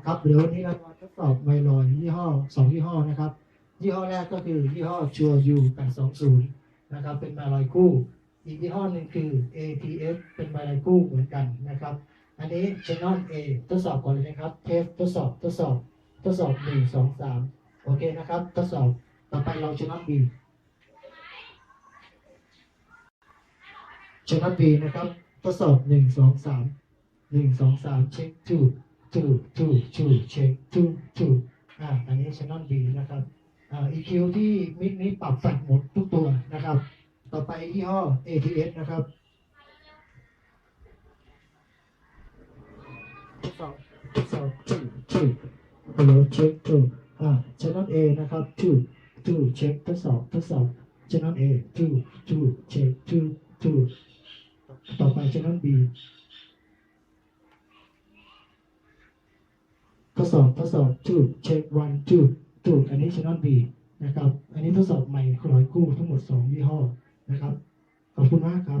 นะครับเดี๋ยววันนี้เรามาทดสอบไวรอยยี่ห้อสองยี่ห้อนะครับ ยี่ห้อแรกก็คือยี่ห้อชัวยู820นย์นะครับ เป็นไวรอยคู่ อีกยี่ห้อหนึ่งคือ ATF เป็นไวรอยคู่เหมือนกันนะครับ อันนี้ Channel A ทดสอบก่อนเลยนะครับ เทสทดสอบทดสอบทดสอบหนึ่งสองสามโอเคนะครับ ทดสอบต่อไปเรา Channel B Channel B นะครับทดสอบหนึ่งสองสามหนึ่งสองสามเช็ค two two two two เช็ค two two อ่าอันนี้ Channel B นะครับอ่า EQ ที่มิกนี้ปรับแฟลตหมดทุกตัวนะครับ ต่อไปยี่ห้อ ATS นะครับทดสอบทดสอบ two two ฮัลโหลเช็ค two อ่า channel A นะครับ two two เช็คทดสอบทดสอบ channel A two two เช็ค two two ต่อไป channel B ทด สอบทดสอบ two เช็ค one two two อันนี้ channel B นะครับ อันนี้ทดสอบใหม่ร้อยคู่ทั้งหมดสองยี่ห้อนะครับ ขอบคุณมากครับ